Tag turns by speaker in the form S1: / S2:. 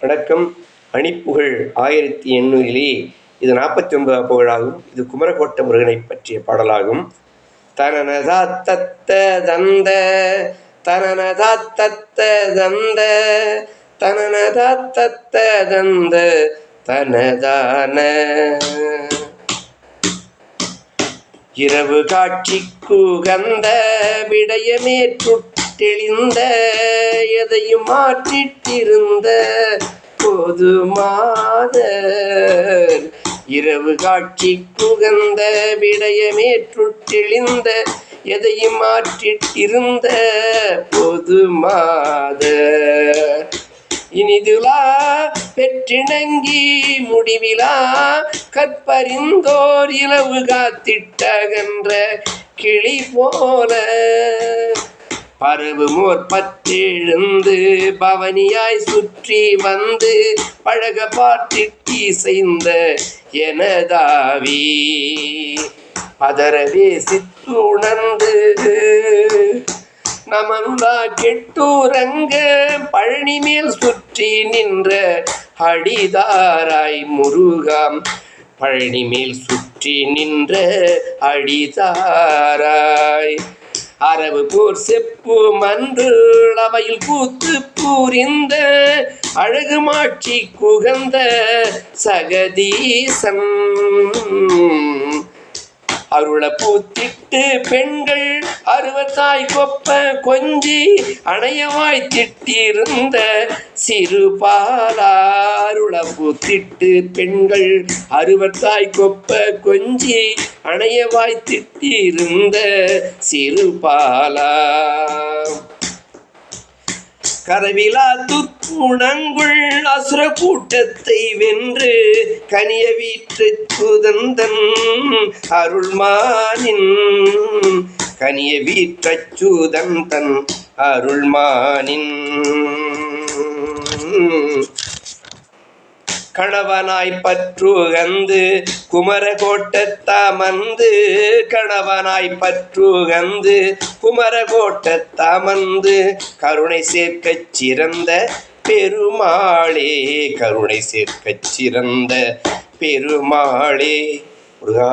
S1: அடக்கம் அணிப்புகழ் ஆயிரத்தி எண்ணூறிலே இது நாற்பத்தி ஒன்பதாம் புகழாகும். இது குமரகோட்ட முருகனை பற்றிய பாடலாகும். தனனதா தத்த தந்த தனனதா தத்த தந்த தனனதா தத்த தந்த தனதான. இரவு காட்சி குகந்த தெளிந்த எதையும் மாற்றிட்டிருந்த போது போதுமாத இரவு காட்சி குகந்த விடயமேற்றுட்டெளிந்த எதையும் மாற்றிட்டிருந்த போதுமாத இனிதுலா பெற்றிணங்கி முடிவிலா கற்பறிந்தோர் இலவு காத்திட்டகன்ற கிளி போல. பரவு மோர் பவனியாய் சுற்றி வந்து பழக பார்த்திட்டி செய்த எனதாவி. பதறவே சித்துணர்ந்து நமந்தா கெட்டூரங்க பழனி மேல் சுற்றி நின்ற அடிதாராய் முருகாம் பழனி மேல் சுற்றி நின்ற அடிதாராய். அரவு போர் செப்பு மன்று அவையில் கூத்து பூரிந்த அழகு மாட்சி குகந்த சகதீசன். அருள பூத்திட்டு பெண்கள் அருவத்தாய் கொப்ப கொஞ்சி அணையவாய் திட்டிருந்த சிறுபாலா திட்டு பெண்கள் அறுவத்தாய் கொப்ப கொஞ்சி அணையவாய் திட்டிருந்த சிறுபாலா கரவிலா துப்புணங்குள் அசுர கூட்டத்தை வென்று கனிய வீற்று சுதந்தன் அருள்மானின். கனிய வீற்றச் சுதந்தன் அருள்மானின். கணவனாய் பற்றுகந்து குமரகோட்டத்தாமந்து கணவனாய் பற்றுகந்து குமரகோட்டத்தாமந்து கருணை சேர்க்கச் சிறந்த பெருமாளே கருணை சேர்க்கச் சிறந்த பெருமாளே. முருகா